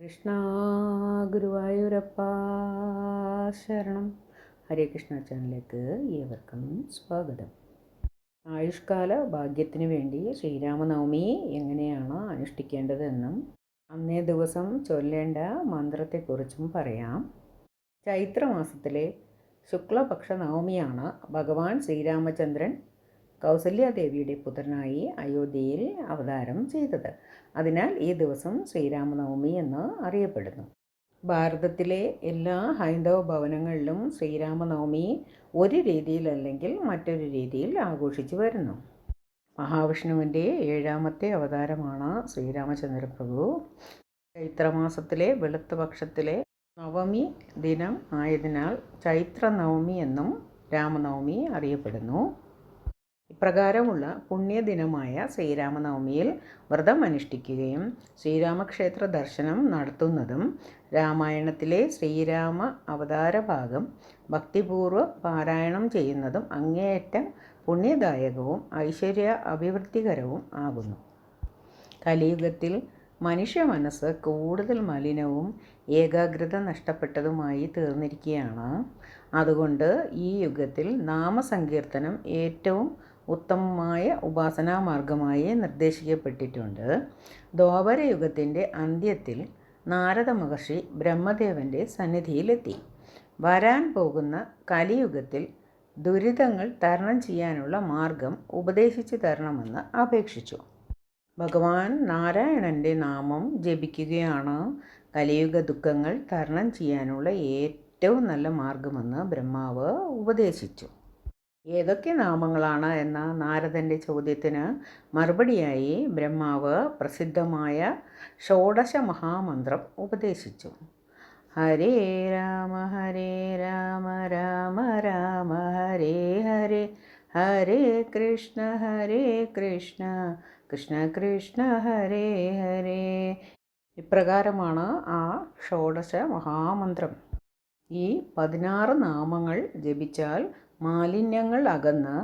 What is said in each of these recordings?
കൃഷ്ണ ഗുരുവായൂരപ്പ ശരണം. ഹരേ കൃഷ്ണ ചാനലിലേക്ക് ഏവർക്കും സ്വാഗതം. ആയുഷ്കാല ഭാഗ്യത്തിന് വേണ്ടി ശ്രീരാമനവമി എങ്ങനെയാണ് അനുഷ്ഠിക്കേണ്ടതെന്നും അന്നേ ദിവസം ചൊല്ലേണ്ട മന്ത്രത്തെക്കുറിച്ചും പറയാം. ചൈത്രമാസത്തിലെ ശുക്ലപക്ഷ നവമിയാണ് ഭഗവാൻ ശ്രീരാമചന്ദ്രൻ കൗസല്യാദേവിയുടെ പുത്രനായി അയോധ്യയിൽ അവതാരം ചെയ്തത്. അതിനാൽ ഈ ദിവസം ശ്രീരാമനവമി എന്ന് അറിയപ്പെടുന്നു. ഭാരതത്തിലെ എല്ലാ ഹൈന്ദവ ഭവനങ്ങളിലും ശ്രീരാമനവമി ഒരു രീതിയിലല്ലെങ്കിൽ മറ്റൊരു രീതിയിൽ ആഘോഷിച്ചു വരുന്നു. മഹാവിഷ്ണുവിന്റെ ഏഴാമത്തെ അവതാരമാണ് ശ്രീരാമചന്ദ്രപ്രഭു. ചൈത്രമാസത്തിലെ വെളുത്ത പക്ഷത്തിലെ നവമി ദിനം ആയതിനാൽ ചൈത്ര നവമി എന്നും രാമനവമി അറിയപ്പെടുന്നു. ഇപ്രകാരമുള്ള പുണ്യദിനമായ ശ്രീരാമനവമിയിൽ വ്രതം അനുഷ്ഠിക്കുകയും ശ്രീരാമക്ഷേത്ര ദർശനം നടത്തുന്നതും രാമായണത്തിലെ ശ്രീരാമ അവതാര ഭാഗം ഭക്തിപൂർവം പാരായണം ചെയ്യുന്നതും അങ്ങേയറ്റം പുണ്യദായകവും ഐശ്വര്യ അഭിവൃദ്ധികരവും ആകുന്നു. കലിയുഗത്തിൽ മനുഷ്യ മനസ്സ് കൂടുതൽ മലിനവും ഏകാഗ്രത നഷ്ടപ്പെട്ടതുമായി തീർന്നിരിക്കുകയാണ്. അതുകൊണ്ട് ഈ യുഗത്തിൽ നാമസങ്കീർത്തനം ഏറ്റവും ഉത്തമമായ ഉപാസനാ മാർഗമായി നിർദ്ദേശിക്കപ്പെട്ടിട്ടുണ്ട്. ദ്വാപരയുഗത്തിന്റെ അന്ത്യത്തിൽ നാരദ മഹർഷി ബ്രഹ്മദേവന്റെ സന്നിധിയിലെത്തി. വരാൻ പോകുന്ന കലിയുഗത്തിൽ ദുരിതങ്ങൾ തരണം ചെയ്യാനുള്ള മാർഗം ഉപദേശിച്ചു തരണമെന്ന് അപേക്ഷിച്ചു. ഭഗവാൻ നാരായണന്റെ നാമം ജപിക്കുകയാണ്. കലിയുഗ ദുഃഖങ്ങൾ തരണം ചെയ്യാനുള്ള ഏറ്റവും നല്ല മാർഗമെന്ന് ബ്രഹ്മാവ് ഉപദേശിച്ചു. ഏതൊക്കെ നാമങ്ങളാണ് എന്ന നാരദന്റെ ചോദ്യത്തിന് മറുപടിയായി ബ്രഹ്മാവ് പ്രസിദ്ധമായ ഷോഡശ മഹാമന്ത്രം ഉപദേശിച്ചു. ഹരേ രാമ ഹരേ രാമ രാമ രാമ ഹരേ ഹരേ ഹരേ കൃഷ്ണ ഹരേ കൃഷ്ണ കൃഷ്ണ കൃഷ്ണ ഹരേ ഹരേ. ഇപ്രകാരമാണ് ആ ഷോഡശ മഹാമന്ത്രം ഈ പതിനാറ് നാമങ്ങൾ ജപിച്ചാൽ മാലിന്യങ്ങൾ അകന്ന്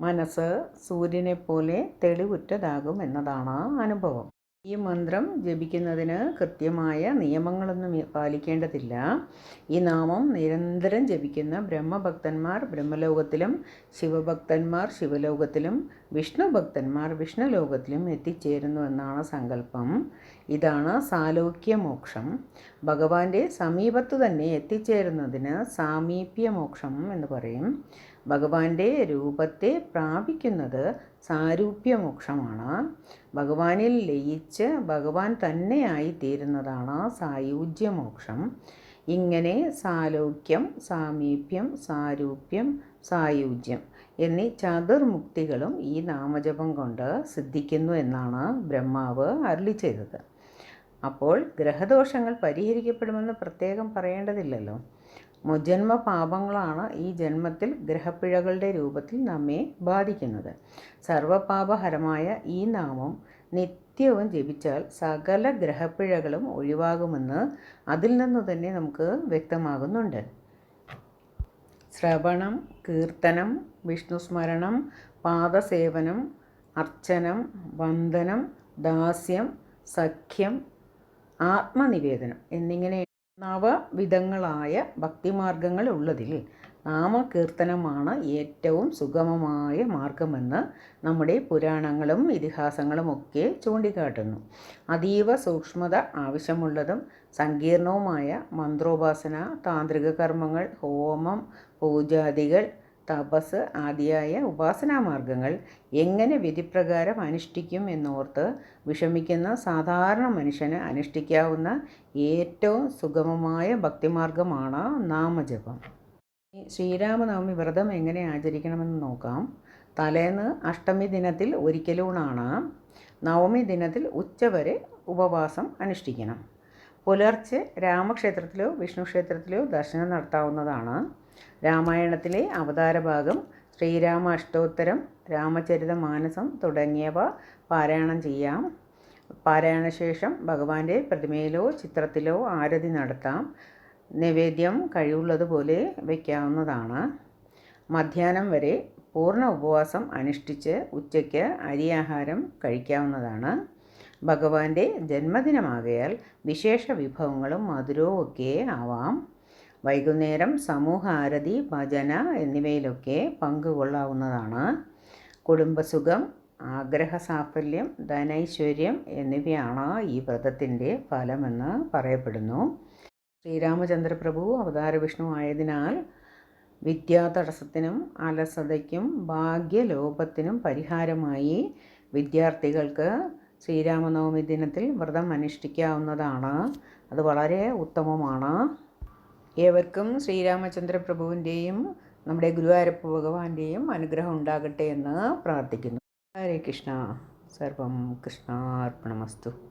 മനസ്സ് സൂര്യനെപ്പോലെ തെളിവുറ്റതാകും എന്നതാണ് അനുഭവം. ഈ മന്ത്രം ജപിക്കുന്നതിന് കൃത്യമായ നിയമങ്ങളൊന്നും പാലിക്കേണ്ടതില്ല. ഈ നാമം നിരന്തരം ജപിക്കുന്ന ബ്രഹ്മഭക്തന്മാർ ബ്രഹ്മലോകത്തിലും ശിവഭക്തന്മാർ ശിവലോകത്തിലും വിഷ്ണു ഭക്തന്മാർ വിഷ്ണുലോകത്തിലും എത്തിച്ചേരുന്നു എന്നാണ് സങ്കല്പം. ഇതാണ് സാലോക്യമോക്ഷം. ഭഗവാന്റെ സമീപത്തു തന്നെ എത്തിച്ചേരുന്നതിന് സാമീപ്യമോക്ഷം എന്ന് പറയും. ഭഗവാന്റെ രൂപത്തെ പ്രാപിക്കുന്നത് സാരൂപ്യമോക്ഷമാണ്. ഭഗവാനിൽ ലയിച്ച് ഭഗവാൻ തന്നെയായി തീരുന്നതാണ് സായുജ്യമോക്ഷം. ഇങ്ങനെ സാലോക്യം സാമീപ്യം സാരൂപ്യം സായുജ്യം എന്നീ ചതുർമുക്തികളും ഈ നാമജപം കൊണ്ട് സിദ്ധിക്കുന്നു എന്നാണ് ബ്രഹ്മാവ് അരുളി ചെയ്തത്. അപ്പോൾ ഗ്രഹദോഷങ്ങൾ പരിഹരിക്കപ്പെടുമെന്ന് പ്രത്യേകം പറയേണ്ടതില്ലല്ലോ. മുജന്മ പാപങ്ങളാണ് ഈ ജന്മത്തിൽ ഗ്രഹപ്പിഴകളുടെ രൂപത്തിൽ നമ്മെ ബാധിക്കുന്നത്. സർവപാപഹരമായ ഈ നാമം നിത്യവും ജപിച്ചാൽ സകല ഗ്രഹപ്പിഴകളും ഒഴിവാകുമെന്ന് അതിൽ നിന്ന് തന്നെ നമുക്ക് വ്യക്തമാകുന്നുണ്ട്. ശ്രവണം കീർത്തനം വിഷ്ണുസ്മരണം പാദസേവനം അർച്ചനം വന്ദനം ദാസ്യം സഖ്യം ആത്മനിവേദനം എന്നിങ്ങനെ നവവിധങ്ങളായ ഭക്തിമാർഗങ്ങൾ ഉള്ളതിൽ നാമകീർത്തനമാണ് ഏറ്റവും സുഗമമായ മാർഗമെന്ന് നമ്മുടെ പുരാണങ്ങളും ഇതിഹാസങ്ങളും ഒക്കെ ചൂണ്ടിക്കാട്ടുന്നു. അതീവ സൂക്ഷ്മത ആവശ്യമുള്ളതും സങ്കീർണവുമായ മന്ത്രോപാസന താന്ത്രിക കർമ്മങ്ങൾ ഹോമം പൂജാദികൾ തപസ് ആദിയായ ഉപാസനാമാർഗങ്ങൾ എങ്ങനെ വിധിപ്രകാരം അനുഷ്ഠിക്കും എന്നോർത്ത് വിഷമിക്കുന്ന സാധാരണ മനുഷ്യന് അനുഷ്ഠിക്കാവുന്ന ഏറ്റവും സുഗമമായ ഭക്തിമാർഗമാണ് നാമജപം. ശ്രീരാമനവമി വ്രതം എങ്ങനെ ആചരിക്കണമെന്ന് നോക്കാം. തലേന്ന് അഷ്ടമി ദിനത്തിൽ ഒരിക്കലൂണാണ് നവമി ദിനത്തിൽ ഉച്ചവരെ ഉപവാസം അനുഷ്ഠിക്കണം. പുലർച്ചെ രാമക്ഷേത്രത്തിലോ വിഷ്ണു ക്ഷേത്രത്തിലോ ദർശനം നടത്താവുന്നതാണ്. രാമായണത്തിലെ അവതാരഭാഗം ശ്രീരാമ അഷ്ടോത്തരം രാമചരിത മാനസം തുടങ്ങിയവ പാരായണം ചെയ്യാം. പാരായണശേഷം ഭഗവാന്റെ പ്രതിമയിലോ ചിത്രത്തിലോ ആരതി നടത്താം. നിവേദ്യം കഴിവുള്ളതുപോലെ വയ്ക്കാവുന്നതാണ്. മധ്യാഹ്നം വരെ പൂർണ ഉപവാസം അനുഷ്ഠിച്ച് ഉച്ചയ്ക്ക് അരിയാഹാരം കഴിക്കാവുന്നതാണ്. ഭഗവാന്റെ ജന്മദിനമാകയാൽ വിശേഷ വിഭവങ്ങളും മധുരവും ഒക്കെ ആവാം. വൈകുന്നേരം സമൂഹ ആരതി ഭജന എന്നിവയിലൊക്കെ പങ്കുകൊള്ളാവുന്നതാണ്. കുടുംബസുഖം ആഗ്രഹ സാഫല്യം ധനൈശ്വര്യം എന്നിവയാണ് ഈ വ്രതത്തിന്റെ ഫലമെന്ന് പറയപ്പെടുന്നു. ശ്രീരാമചന്ദ്രപ്രഭു അവതാര വിഷ്ണു ആയതിനാൽ വിദ്യാ തടസ്സത്തിനും അലസതയ്ക്കും ഭാഗ്യലോപത്തിനും പരിഹാരമായി വിദ്യാർത്ഥികൾക്ക് ശ്രീരാമനവമി ദിനത്തിൽ വ്രതം അനുഷ്ഠിക്കാവുന്നതാണ് അത് വളരെ ഉത്തമമാണ്. ഏവർക്കും ശ്രീരാമചന്ദ്ര പ്രഭുവിന്റെയും നമ്മുടെ ഗുരുവായൂരപ്പ ഭഗവാന്റെയും അനുഗ്രഹം ഉണ്ടാകട്ടെ എന്ന് പ്രാർത്ഥിക്കുന്നു. ഹരേ കൃഷ്ണ. സർവം കൃഷ്ണാർപ്പണമസ്തു.